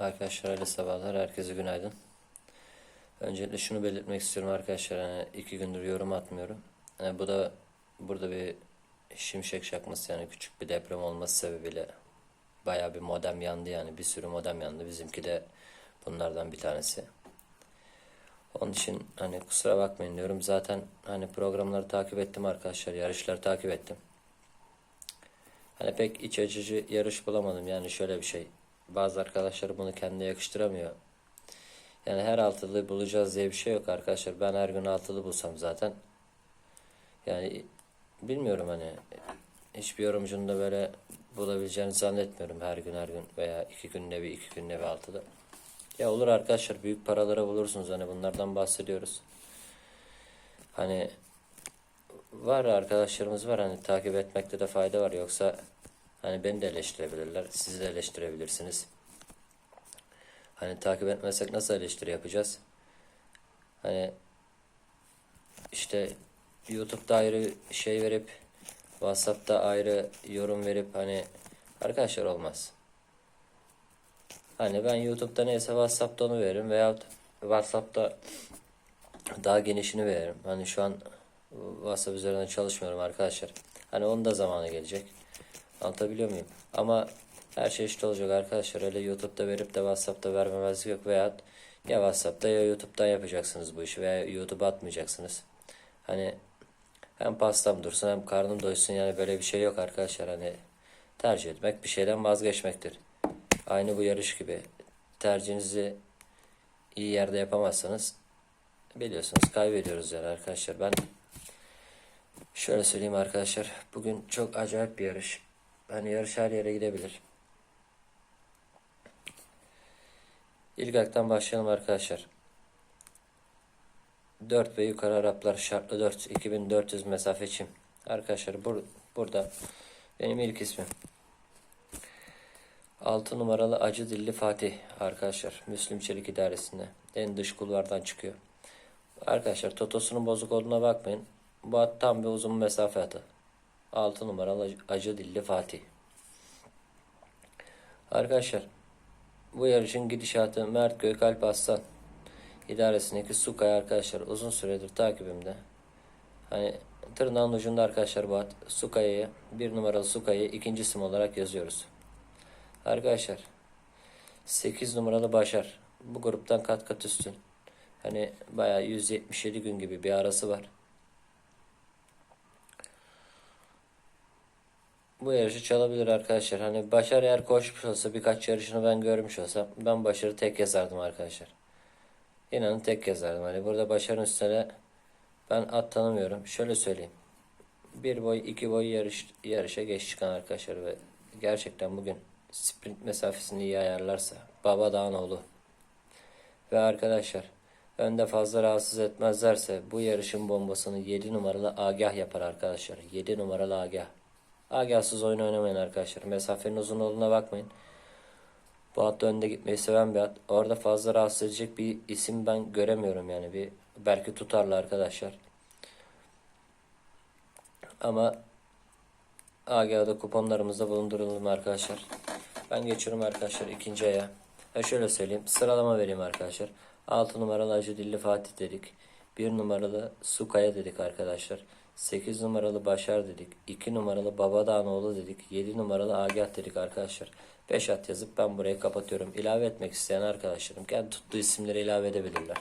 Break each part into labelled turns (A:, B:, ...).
A: Arkadaşlar hayırlı sabahlar. Herkese günaydın. Öncelikle şunu belirtmek istiyorum arkadaşlar. Hani iki gündür yorum atmıyorum. Yani bu da burada bir şimşek çakması yani küçük bir deprem olması sebebiyle bayağı bir modem yandı yani. Bir sürü modem yandı. Bizimki de bunlardan bir tanesi. Onun için hani kusura bakmayın diyorum. Zaten hani programları takip ettim arkadaşlar. Yarışları takip ettim. Hani pek iç açıcı yarış bulamadım. Yani şöyle bir şey. Bazı arkadaşlar bunu kendine yakıştıramıyor. Yani her altılı bulacağız diye bir şey yok arkadaşlar. Ben her gün altılı bulsam zaten. Yani bilmiyorum hani hiçbir yorumcunun da böyle bulabileceğini zannetmiyorum her gün her gün veya iki günde bir iki günde bir altılı. Ya olur arkadaşlar büyük paralara bulursunuz hani bunlardan bahsediyoruz. Hani var arkadaşlarımız var hani takip etmekte de fayda var yoksa hani beni de eleştirebilirler sizi de eleştirebilirsiniz. Hani takip etmezsek nasıl eleştiri yapacağız? Hani işte YouTube'da ayrı şey verip WhatsApp'ta ayrı yorum verip hani arkadaşlar olmaz. Hani ben YouTube'da neyse WhatsApp'ta onu veririm veyahut WhatsApp'ta daha genişini veririm. Hani şu an WhatsApp üzerinden çalışmıyorum arkadaşlar. Hani onun da zamanı gelecek. Anlatabiliyor muyum? Ama her şey eşit olacak arkadaşlar. Öyle YouTube'da verip de WhatsApp'ta vermemezlik yok. Veya ya WhatsApp'ta ya YouTube'da yapacaksınız bu işi. Veya YouTube'a atmayacaksınız. Hani hem pastam dursun hem karnım doysun. Yani böyle bir şey yok arkadaşlar. Hani tercih etmek bir şeyden vazgeçmektir. Aynı bu yarış gibi. Tercihinizi iyi yerde yapamazsanız biliyorsunuz kaybediyoruz yani arkadaşlar. Ben şöyle söyleyeyim arkadaşlar. Bugün çok acayip bir yarış. Hani yarış her yere gidebilir. İlk aktan başlayalım arkadaşlar. 4 ve yukarı Araplar şartlı 4 2400 mesafe çim. Arkadaşlar bur burada benim ilk ismim. 6 numaralı Acı Dilli Fatih arkadaşlar. Müslüm Çelik idaresinde. En dış kulvardan çıkıyor. Arkadaşlar totosunun bozuk olduğuna bakmayın. Bu at tam bir uzun mesafe atı. 6 numaralı Acı Dilli Fatih. Arkadaşlar bu yarışın gidişatı Mert Gökalp Aslan idaresindeki Sukay arkadaşlar uzun süredir takibimde. Hani tırnağın ucunda arkadaşlar bu at. Sukay'ı bir numaralı Sukay'ı ikinci isim olarak yazıyoruz. Arkadaşlar 8 numaralı Başar bu gruptan kat kat üstün. Hani bayağı 177 gün gibi bir arası var. Bu yarışı çalabilir arkadaşlar. Hani Başar eğer koşmuş olsa birkaç yarışını ben görmüş olsam ben Başar'ı tek yazardım arkadaşlar. İnanın tek yazardım. Hani burada Başar'ın üstüne ben at tanımıyorum. Şöyle söyleyeyim. Bir boy iki boy yarış, yarışa geç çıkan arkadaşlar ve gerçekten bugün sprint mesafesini iyi ayarlarsa Baba Dağınoğlu ve arkadaşlar önde fazla rahatsız etmezlerse bu yarışın bombasını 7 numaralı Agah yapar arkadaşlar. 7 numaralı Agah. Agahsız oyun oynamayın arkadaşlar. Mesafenin uzun olduğuna bakmayın. Bu hatta önde gitmeyi seven bir at. Orada fazla rahatsız edecek bir isim ben göremiyorum yani. Bir belki tutarlı arkadaşlar. Ama Agah'da kuponlarımızda bulunduralım arkadaşlar. Ben geçiyorum arkadaşlar ikinci aya. Ya şöyle söyleyeyim. Sıralama vereyim arkadaşlar. 6 numaralı Acı Dilli Fatih dedik. 1 numaralı Sukaya dedik arkadaşlar. 8 numaralı Başar dedik. 2 numaralı Babadağnoğlu dedik. 7 numaralı Agah dedik arkadaşlar. 5 at yazıp ben burayı kapatıyorum. İlave etmek isteyen arkadaşlarım kendi tuttuğu isimleri ilave edebilirler.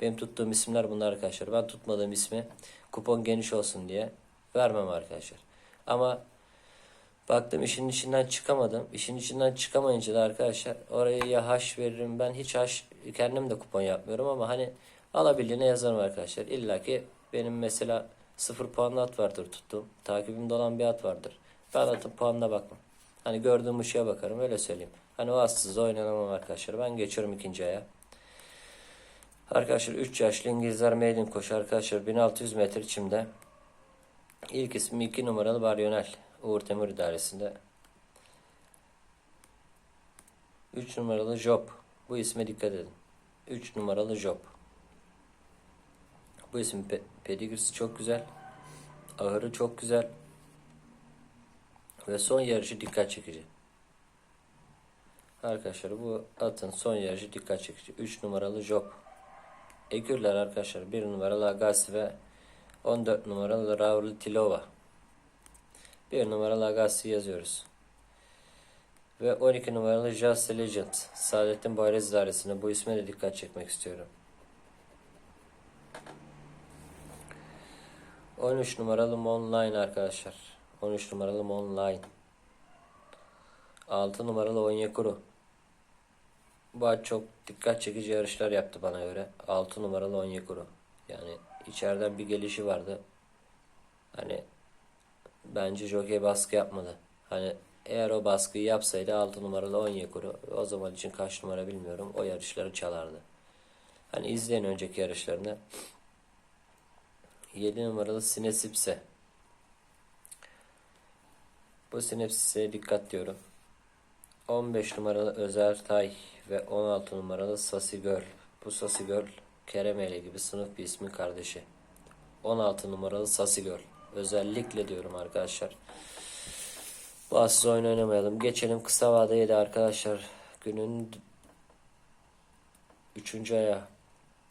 A: Benim tuttuğum isimler bunlar arkadaşlar. Ben tutmadığım ismi kupon geniş olsun diye vermem arkadaşlar. Ama baktım işin içinden çıkamadım. İşin içinden çıkamayınca da arkadaşlar oraya ya haş veririm. Ben hiç haş kendim de kupon yapmıyorum ama hani alabildiğine yazarım arkadaşlar. İlla ki benim mesela sıfır puanlı at vardır tuttuğum. Takibimde olan bir at vardır. Ben atın puanına bakmam. Hani gördüğüm ışığa bakarım öyle söyleyeyim. Hani o atsız oynanamam arkadaşlar. Ben geçiyorum ikinci aya. Arkadaşlar 3 yaşlı İngilizler maiden koşu arkadaşlar 1600 metre çimde. İlk ismi 2 numaralı Baryonel. Uğur Temur idaresinde. 3 numaralı Job. Bu isme dikkat edin. 3 numaralı Job. Bu isim pe pedigrisi çok güzel. Ahırı çok güzel. Ve son yarışı dikkat çekici. Arkadaşlar bu atın son yarışı dikkat çekici. 3 numaralı Job. Ekürler arkadaşlar 1 numaralı Agassi ve 14 numaralı Raul Tilova. 1 numaralı Agassi yazıyoruz. Ve 12 numaralı Just Legend. Saadettin Bayrez dairesine bu isme de dikkat çekmek istiyorum. 13 numaralı Monline arkadaşlar. 13 numaralı Monline. 6 numaralı Onyekuru. Bu at çok dikkat çekici yarışlar yaptı bana göre. 6 numaralı Onyekuru. Yani içeriden bir gelişi vardı. Hani bence jockey baskı yapmadı. Hani eğer o baskıyı yapsaydı 6 numaralı Onyekuru o zaman için kaç numara bilmiyorum o yarışları çalardı. Hani izleyin önceki yarışlarını. 7 numaralı Sinesipse. Bu Sinesipse'ye dikkat diyorum. 15 numaralı Özer Tay ve 16 numaralı Sasi Göl. Bu Sasi Göl Keremeli gibi sınıf bir ismin kardeşi. 16 numaralı Sasi Göl. Özellikle diyorum arkadaşlar. Bu atsız oyun oynamayalım. Geçelim kısa vadeye de arkadaşlar. Günün 3. aya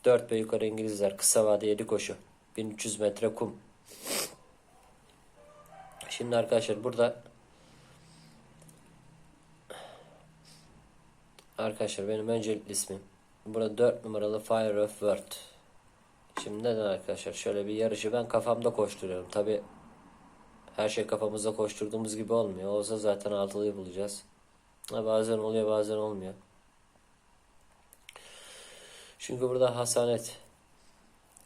A: 4 ve yukarı İngilizler. Kısa vade 7 koşu. 1300 metre kum. Şimdi arkadaşlar burada Arkadaşlar benim öncelikli ismim. Burada 4 numaralı Fire of World. Şimdi neden arkadaşlar? Şöyle bir yarışı ben kafamda koşturuyorum. Tabi her şey kafamızda koşturduğumuz gibi olmuyor. Olsa zaten altılıyı bulacağız. Bazen oluyor bazen olmuyor. Çünkü burada Hasanet,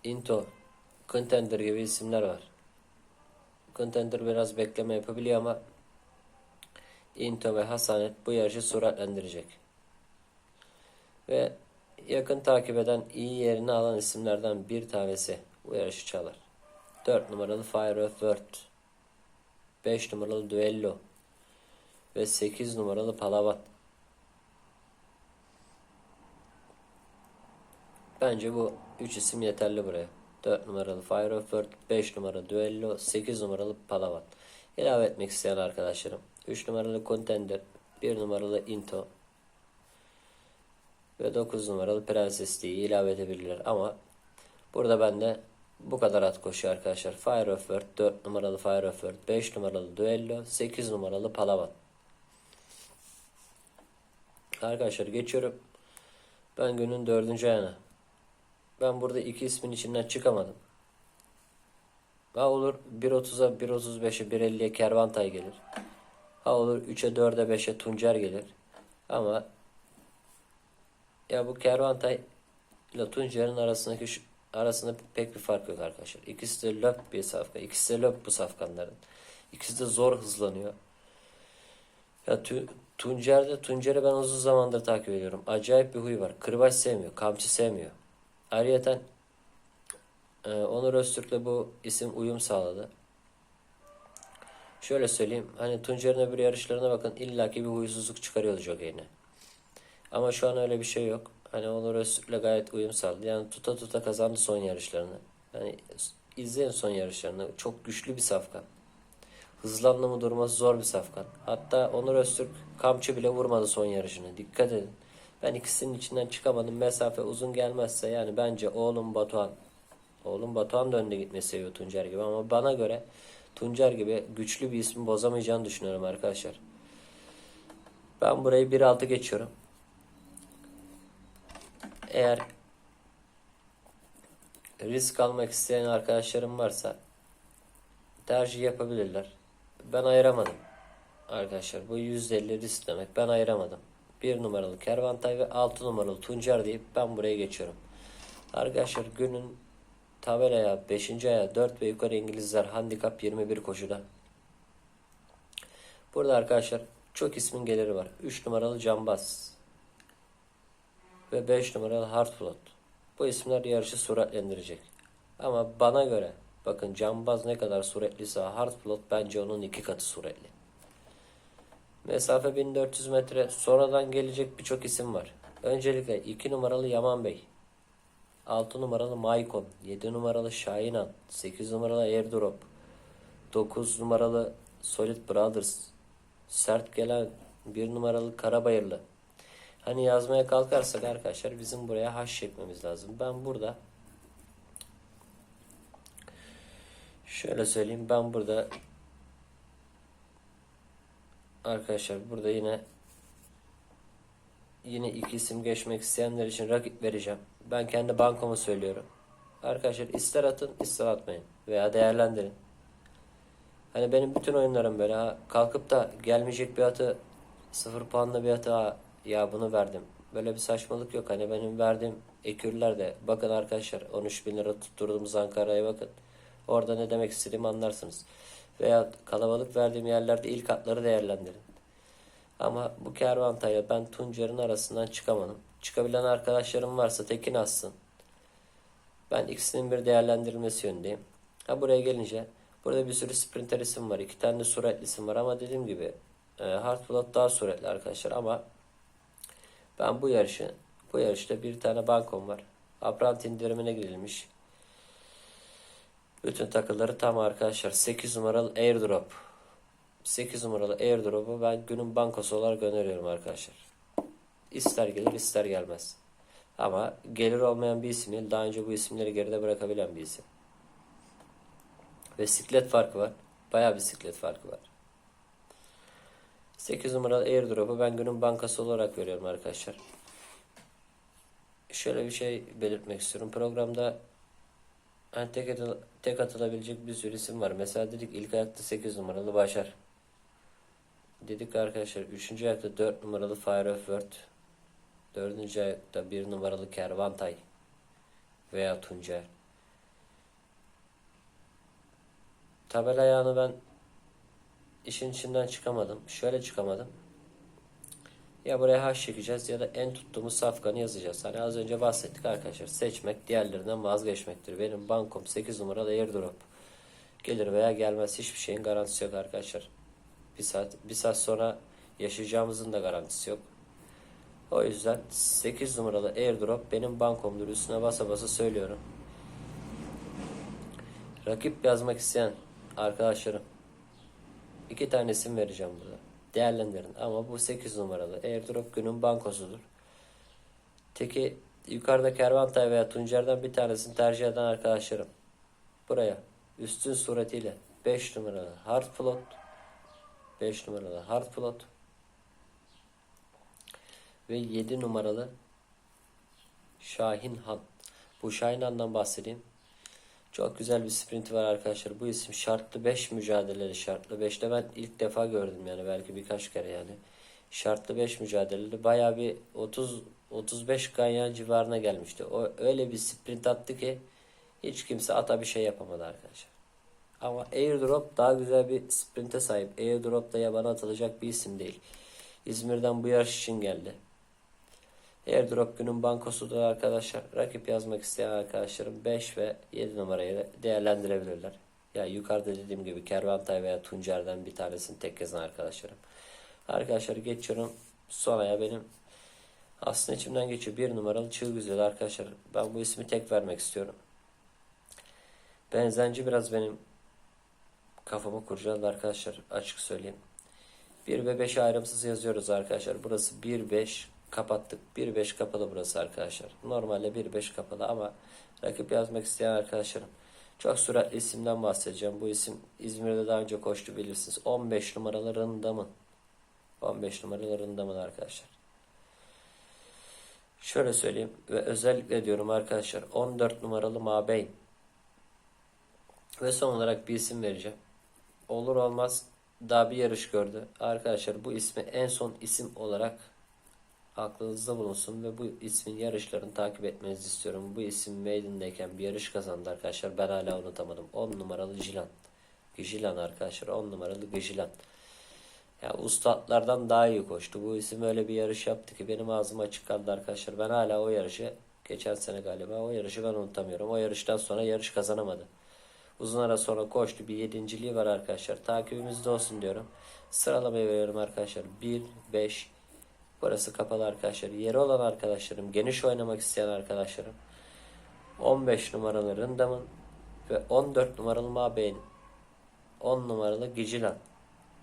A: Into, Contender gibi isimler var. Contender biraz bekleme yapabiliyor ama Into ve Hasanet bu yarışı süratlendirecek. Ve yakın takip eden iyi yerini alan isimlerden bir tanesi bu yarışı çalar. 4 numaralı Fire of World, 5 numaralı Duello ve 8 numaralı Palavan. Bence bu 3 isim yeterli buraya. 4 numaralı Fire of World, 5 numaralı Duello, 8 numaralı Palavan. İlave etmek isteyen arkadaşlarım. 3 numaralı Contender, 1 numaralı Into, ve 9 numaralı Prenses diye ilave edebilirler. Ama burada bende bu kadar at koşuyor arkadaşlar. Fire of Worth, 4 numaralı Fire of Worth, 5 numaralı Duello, 8 numaralı Palavan. Arkadaşlar geçiyorum. Ben günün dördüncü ayağına. Ben burada iki ismin içinden çıkamadım. Ha olur 1.30'a 1.35'e 1.50'ye Kervantay gelir. Ha olur 3'e 4'e 5'e Tuncer gelir. Ama ya bu Kervantay ile Tuncer'in arasındaki şu, arasında pek bir fark yok arkadaşlar. İkisi de löp bir safka. İkisi de löp bu safkanların. İkisi de zor hızlanıyor. Ya tu, Tuncer'de Tuncer'i ben uzun zamandır takip ediyorum. Acayip bir huy var. Kırbaç sevmiyor. Kamçı sevmiyor. Ayrıyeten e, Onur Öztürk'le bu isim uyum sağladı. Şöyle söyleyeyim. Hani Tuncer'in öbür yarışlarına bakın illaki bir huysuzluk çıkarıyordu jockeyine. Ama şu an öyle bir şey yok. Hani Onur Öztürk'le gayet uyum sağladı. Yani tuta tuta kazandı son yarışlarını. Yani izleyin son yarışlarını. Çok güçlü bir safkan. Hızlandı mı durması zor bir safkan. Hatta Onur Öztürk kamçı bile vurmadı son yarışını. Dikkat edin. Ben ikisinin içinden çıkamadım. Mesafe uzun gelmezse yani bence oğlum Batuhan. Oğlum Batuhan da önde gitmeyi seviyor Tuncer gibi ama bana göre Tuncer gibi güçlü bir ismi bozamayacağını düşünüyorum arkadaşlar. Ben burayı 1.6 geçiyorum. Eğer risk almak isteyen arkadaşlarım varsa tercih yapabilirler. Ben ayıramadım. Arkadaşlar bu %50 risk demek. Ben ayıramadım. 1 numaralı Kervantay ve 6 numaralı Tuncer deyip ben buraya geçiyorum. Arkadaşlar günün tabelaya 5. aya 4 ve yukarı İngilizler handikap 21 koşuda. Burada arkadaşlar çok ismin geliri var. 3 numaralı Cambaz ve 5 numaralı Hardfloat. Bu isimler yarışı süratlendirecek. Ama bana göre bakın Cambaz ne kadar süratliyse Hardfloat bence onun iki katı süratli. Mesafe 1400 metre. Sonradan gelecek birçok isim var. Öncelikle 2 numaralı Yaman Bey. 6 numaralı Maykon. 7 numaralı Şahinan. 8 numaralı Airdrop. 9 numaralı Solid Brothers. Sert gelen 1 numaralı Karabayırlı. Hani yazmaya kalkarsak arkadaşlar bizim buraya haş çekmemiz lazım. Ben burada şöyle söyleyeyim ben burada arkadaşlar burada yine yine iki isim geçmek isteyenler için rakip vereceğim. Ben kendi bankomu söylüyorum. Arkadaşlar ister atın ister atmayın veya değerlendirin. Hani benim bütün oyunlarım böyle ha, kalkıp da gelmeyecek bir atı sıfır puanla bir atı ha, ya bunu verdim. Böyle bir saçmalık yok. Hani benim verdiğim ekürler de bakın arkadaşlar 13 bin lira tutturduğumuz Ankara'ya bakın. Orada ne demek istediğimi anlarsınız. Veya kalabalık verdiğim yerlerde ilk atları değerlendirin. Ama bu kervantayla ben Tuncer'in arasından çıkamadım. Çıkabilen arkadaşlarım varsa tekin assın. Ben ikisinin bir değerlendirilmesi yönündeyim. Ha buraya gelince burada bir sürü sprinter isim var. iki tane de suretli isim var ama dediğim gibi e, Hardblood daha suretli arkadaşlar ama ben bu yarışı bu yarışta bir tane bankom var. Aprant indirimine girilmiş. Bütün takıları tam arkadaşlar. 8 numaralı airdrop. 8 numaralı airdrop'u ben günün bankosu olarak öneriyorum arkadaşlar. İster gelir ister gelmez. Ama gelir olmayan bir isim değil. Daha önce bu isimleri geride bırakabilen bir isim. Ve siklet farkı var. Bayağı bir siklet farkı var. 8 numaralı airdrop'u ben günün bankası olarak veriyorum arkadaşlar. Şöyle bir şey belirtmek istiyorum. Programda hani tek, atıl- tek atılabilecek bir sürü isim var. Mesela dedik ilk ayakta 8 numaralı Başar. Dedik arkadaşlar 3. ayakta 4 numaralı Fire of Word. 4. ayakta 1 numaralı Kervantay veya Tuncer. Tabela ayağını ben işin içinden çıkamadım. Şöyle çıkamadım. Ya buraya haş çekeceğiz ya da en tuttuğumuz safkanı yazacağız. Hani az önce bahsettik arkadaşlar. Seçmek diğerlerinden vazgeçmektir. Benim bankom 8 numaralı airdrop. Gelir veya gelmez hiçbir şeyin garantisi yok arkadaşlar. Bir saat, bir saat sonra yaşayacağımızın da garantisi yok. O yüzden 8 numaralı airdrop benim bankomdur. Üstüne basa basa söylüyorum. Rakip yazmak isteyen arkadaşlarım iki tane isim vereceğim burada. Değerlendirin. Ama bu 8 numaralı airdrop günün bankosudur. Teki yukarıda Kervantay veya Tuncer'den bir tanesini tercih eden arkadaşlarım. Buraya üstün suretiyle 5 numaralı hard float 5 numaralı hard float ve 7 numaralı Şahin Han. Bu Şahin Han'dan bahsedeyim. Çok güzel bir sprinti var arkadaşlar. Bu isim şartlı 5 mücadeleli şartlı 5'te ben ilk defa gördüm yani belki birkaç kere yani. Şartlı 5 mücadeleli bayağı bir 30 35 ganyan civarına gelmişti. O öyle bir sprint attı ki hiç kimse ata bir şey yapamadı arkadaşlar. Ama Airdrop daha güzel bir sprinte sahip. Airdrop da yabana atılacak bir isim değil. İzmir'den bu yarış için geldi. Airdrop günün bankosudur arkadaşlar. Rakip yazmak isteyen arkadaşlarım 5 ve 7 numarayı değerlendirebilirler. Ya yukarıda dediğim gibi Kervantay veya Tuncer'den bir tanesini tek yazan arkadaşlarım. Arkadaşlar geçiyorum. Sonraya benim aslında içimden geçiyor. Bir numaralı çığ güzel arkadaşlar. Ben bu ismi tek vermek istiyorum. Benzenci biraz benim kafamı kurcaladı arkadaşlar. Açık söyleyeyim. 1 ve 5 ayrımsız yazıyoruz arkadaşlar. Burası 1 5 kapattık. 1 5 kapalı burası arkadaşlar. Normalde 1 5 kapalı ama rakip yazmak isteyen arkadaşlarım. Çok süratli isimden bahsedeceğim. Bu isim İzmir'de daha önce koştu bilirsiniz. 15 numaralı Rındam'ın. 15 numaralı Rındam'ın arkadaşlar. Şöyle söyleyeyim ve özellikle diyorum arkadaşlar 14 numaralı Mabeyn. Ve son olarak bir isim vereceğim. Olur olmaz daha bir yarış gördü. Arkadaşlar bu ismi en son isim olarak aklınızda bulunsun ve bu ismin yarışlarını takip etmenizi istiyorum. Bu isim Maiden'deyken bir yarış kazandı arkadaşlar. Ben hala unutamadım. 10 numaralı Jilan. Gijilan arkadaşlar. 10 numaralı Gijilan. Ya ustalardan daha iyi koştu. Bu isim öyle bir yarış yaptı ki benim ağzım açık kaldı arkadaşlar. Ben hala o yarışı geçen sene galiba o yarışı ben unutamıyorum. O yarıştan sonra yarış kazanamadı. Uzun ara sonra koştu. Bir yedinciliği var arkadaşlar. Takibimizde olsun diyorum. Sıralamayı veriyorum arkadaşlar. 1, 5, Burası kapalı arkadaşlar. Yeri olan arkadaşlarım, geniş oynamak isteyen arkadaşlarım 15 numaralı Rındam'ın ve 14 numaralı Mabeyn 10 numaralı Gicilan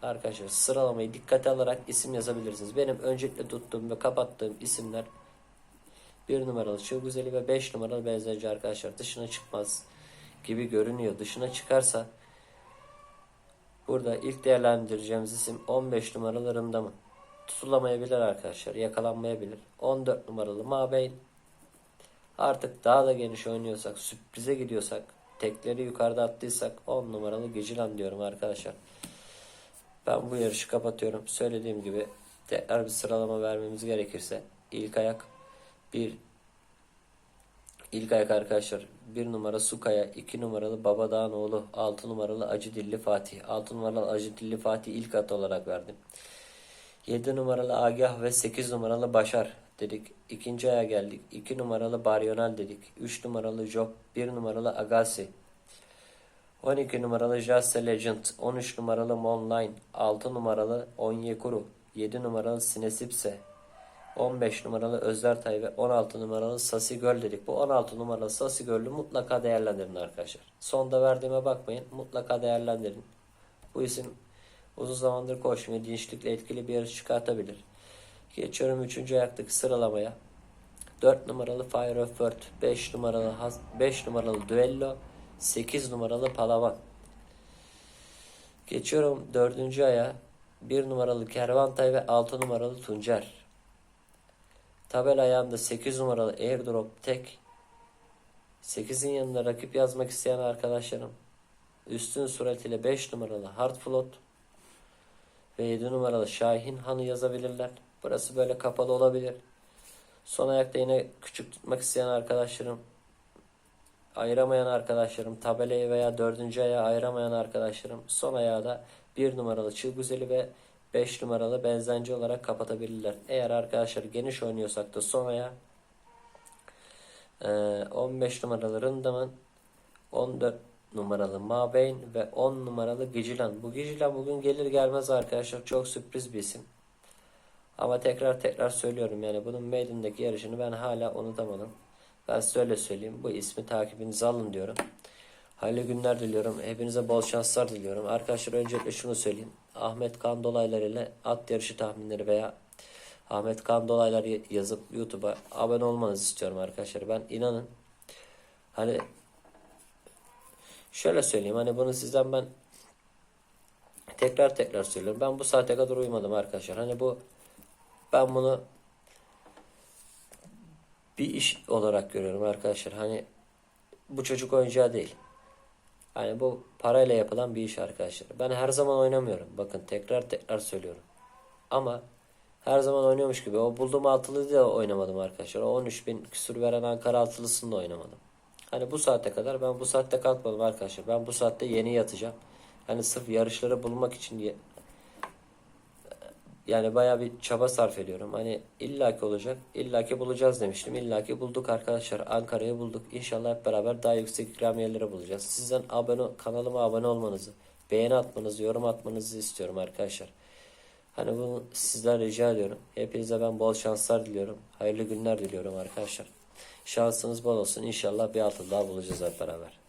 A: Arkadaşlar sıralamayı dikkate alarak isim yazabilirsiniz. Benim öncelikle tuttuğum ve kapattığım isimler 1 numaralı Çığ Güzeli ve 5 numaralı Benzerci arkadaşlar. Dışına çıkmaz gibi görünüyor. Dışına çıkarsa burada ilk değerlendireceğimiz isim 15 numaralı Rımdamı. Tutulamayabilir arkadaşlar. Yakalanmayabilir. 14 numaralı Mabeyn. Artık daha da geniş oynuyorsak, sürprize gidiyorsak, tekleri yukarıda attıysak 10 numaralı Gecilan diyorum arkadaşlar. Ben bu yarışı kapatıyorum. Söylediğim gibi tekrar bir sıralama vermemiz gerekirse ilk ayak 1 ilk ayak arkadaşlar 1 numara Sukaya, 2 numaralı Babadağ'ın oğlu, 6 numaralı Acı Dilli Fatih. 6 numaralı Acı Dilli Fatih ilk at olarak verdim. 7 numaralı Agah ve 8 numaralı Başar dedik. İkinci aya geldik. 2 numaralı Baryonel dedik. 3 numaralı Job, 1 numaralı Agassi. 12 numaralı Jasse Legend, 13 numaralı Monline, 6 numaralı Onyekuru, 7 numaralı Sinesipse, 15 numaralı Özlertay ve 16 numaralı Sasi Göl dedik. Bu 16 numaralı Sasi Göl'ü mutlaka değerlendirin arkadaşlar. Sonda verdiğime bakmayın. Mutlaka değerlendirin. Bu isim uzun zamandır koşmuyor. Dinçlikle etkili bir yarış çıkartabilir. Geçiyorum 3. ayaktaki sıralamaya. 4 numaralı Fire of Worth, 5 numaralı Has- 5 numaralı Duello, 8 numaralı Palavan. Geçiyorum 4. aya. 1 numaralı Kervantay ve 6 numaralı Tuncer. Tabel ayağında 8 numaralı Airdrop tek. 8'in yanında rakip yazmak isteyen arkadaşlarım. Üstün suretiyle 5 numaralı Hardfloat ve 7 numaralı Şahin Han'ı yazabilirler. Burası böyle kapalı olabilir. Son ayakta yine küçük tutmak isteyen arkadaşlarım, ayıramayan arkadaşlarım, tabelayı veya dördüncü ayağı ayıramayan arkadaşlarım son ayağı da 1 numaralı Çığ Güzeli ve 5 numaralı benzenci olarak kapatabilirler. Eğer arkadaşlar geniş oynuyorsak da son ayağı eee, 15 numaralı Rındam'ın 14 numaralı Mabeyn ve 10 numaralı Gicilan. Bu Gicilan bugün gelir gelmez arkadaşlar çok sürpriz bir isim. Ama tekrar tekrar söylüyorum yani bunun maiden'daki yarışını ben hala unutamadım. Ben size öyle söyleyeyim. Bu ismi takibinize alın diyorum. Hayırlı günler diliyorum. Hepinize bol şanslar diliyorum. Arkadaşlar öncelikle şunu söyleyeyim. Ahmet Kan dolayları ile at yarışı tahminleri veya Ahmet Kan dolayları yazıp YouTube'a abone olmanızı istiyorum arkadaşlar. Ben inanın hani şöyle söyleyeyim hani bunu sizden ben tekrar tekrar söylüyorum. Ben bu saate kadar uyumadım arkadaşlar. Hani bu ben bunu bir iş olarak görüyorum arkadaşlar. Hani bu çocuk oyuncağı değil. Hani bu parayla yapılan bir iş arkadaşlar. Ben her zaman oynamıyorum. Bakın tekrar tekrar söylüyorum. Ama her zaman oynuyormuş gibi. O bulduğum altılıyı da oynamadım arkadaşlar. O 13 bin küsur veren Ankara altılısını da oynamadım. Hani bu saate kadar ben bu saatte kalkmadım arkadaşlar. Ben bu saatte yeni yatacağım. Hani sırf yarışları bulmak için ye- yani bayağı bir çaba sarf ediyorum. Hani illaki olacak. illaki bulacağız demiştim. İllaki bulduk arkadaşlar. Ankara'yı bulduk. İnşallah hep beraber daha yüksek ikramiyeleri bulacağız. Sizden abone kanalıma abone olmanızı, beğeni atmanızı, yorum atmanızı istiyorum arkadaşlar. Hani bunu sizden rica ediyorum. Hepinize ben bol şanslar diliyorum. Hayırlı günler diliyorum arkadaşlar. Şansınız bol olsun. İnşallah bir altın daha bulacağız hep beraber.